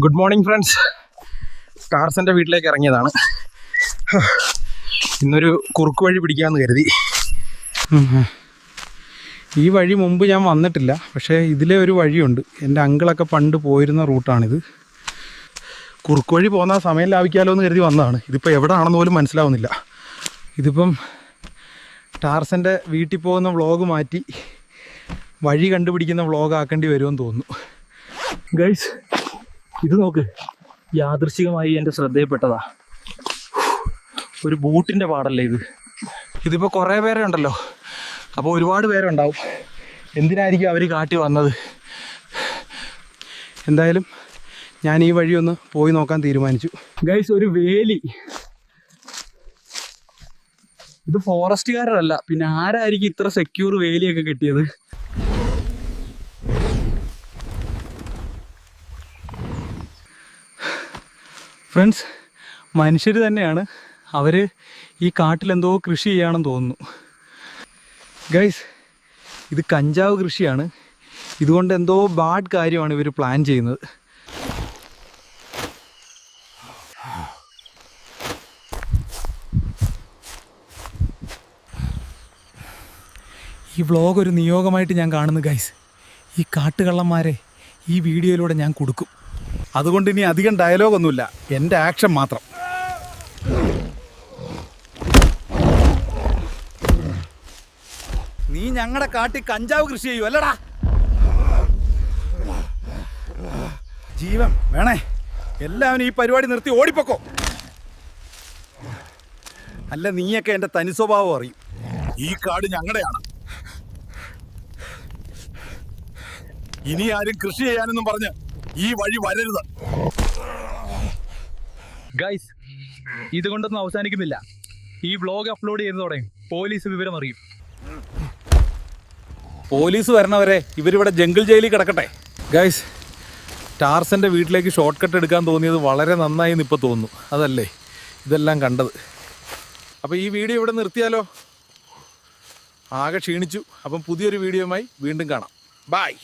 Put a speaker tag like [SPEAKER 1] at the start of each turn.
[SPEAKER 1] Good morning friends ടാർസന്റെ വീട്ടിലേക്ക് ഇറങ്ങിയതാണ്. ഇന്നൊരു കുറുക്ക് വഴി പിടിക്കാമെന്ന് കരുതി. ഈ വഴി മുമ്പ് ഞാൻ വന്നിട്ടില്ല. പക്ഷേ ഇതിലെ ഒരു വഴിയുണ്ട്. എന്റെ അങ്കിളൊക്കെ പണ്ട് പോയിരുന്ന റൂട്ടാണിത്. കുറുക്ക് വഴി പോകുന്ന സമയം ലാഭിക്കാമല്ലോ എന്ന് കരുതി വന്നതാണ്. ഇതിപ്പോൾ എവിടെയാണെന്ന് പോലും മനസ്സിലാവുന്നില്ല. ഇതിപ്പം ടാർസന്റെ വീട്ടിൽ പോകുന്ന വ്ളോഗ് മാറ്റി വഴി കണ്ടുപിടിക്കുന്ന വ്ളോഗ് ആക്കേണ്ടി വരുമെന്ന് തോന്നുന്നു. ഗൈസ് ഇത് നോക്ക്. യാദൃശികമായി എന്റെ ശ്രദ്ധയിൽപ്പെട്ടതാ. ഒരു ബൂട്ടിന്റെ പാടല്ലേ ഇത്? ഇതിപ്പോൾ കുറേ പേരെ ഉണ്ടല്ലോ. അപ്പോൾ ഒരുപാട് പേരുണ്ടാവും. എന്തിനായിരിക്കും അവർ കാട്ടി വന്നത്? എന്തായാലും ഞാൻ ഈ വഴി ഒന്ന് പോയി നോക്കാൻ തീരുമാനിച്ചു. ഗൈസ് ഒരു വേലി. ഇത് ഫോറസ്റ്റുകാരല്ല. പിന്നെ ആരായിരിക്കും ഇത്ര സെക്യൂർ വേലിയൊക്കെ കെട്ടിയത്? ഫ്രണ്ട്സ് മനുഷ്യർ തന്നെയാണ്. അവർ ഈ കാട്ടിലെന്തോ കൃഷി ചെയ്യുകയാണെന്ന് തോന്നുന്നു. ഗൈസ് ഇത് കഞ്ചാവ് കൃഷിയാണ്. ഇതുകൊണ്ട് എന്തോ ബാഡ് കാര്യമാണ് ഇവർ പ്ലാൻ ചെയ്യുന്നത്. ഈ വ്ളോഗ് ഒരു നിയോഗമായിട്ട് ഞാൻ കാണുന്നു ഗൈസ് ഈ കാട്ടുകള്ളന്മാരെ ഈ വീഡിയോയിലൂടെ ഞാൻ കൊടുക്കും. അതുകൊണ്ട് ഇനി അധികം ഡയലോഗ് ഒന്നുമില്ല. എന്റെ ആക്ഷൻ മാത്രം. നീ ഞങ്ങളുടെ കാട്ടിൽ കഞ്ചാവ് കൃഷി ചെയ്യൂ അല്ലടാ. ജീവൻ വേണേ. എല്ലാവരും ഈ പരിപാടി നിർത്തി ഓടിപ്പോക്കോ. അല്ല നീയൊക്കെ എന്റെ തനി സ്വഭാവം അറിയും.
[SPEAKER 2] ഈ കാട് ഞങ്ങളുടെയാണ് ഇനി ആരും കൃഷി ചെയ്യാനൊന്നും പറഞ്ഞ് ഈ വഴി വരരുത്.
[SPEAKER 3] ഗൈസ് ഇതുകൊണ്ടൊന്നും അവസാനിക്കുന്നില്ല. ഈ വ്ലോഗ് അപ്ലോഡ് ചെയ്യുന്നതോടെ പോലീസ് വിവരം അറിയും.
[SPEAKER 1] പോലീസ് വരണവരെ ഇവരിവിടെ ജംഗിൾ ജയിലിൽ കിടക്കട്ടെ. ഗൈസ് ടാർസന്റെ വീട്ടിലേക്ക് ഷോർട്ട് കട്ട് എടുക്കാൻ തോന്നിയത് വളരെ നന്നായി എന്ന് ഇപ്പോൾ തോന്നുന്നു. അതല്ലേ? ഇതെല്ലാം കണ്ടത്. അപ്പോൾ ഈ വീഡിയോ ഇവിടെ നിർത്തിയാലോ? ആകെ ക്ഷീണിച്ചു. അപ്പം പുതിയൊരു വീഡിയോയുമായി വീണ്ടും കാണാം. ബായ്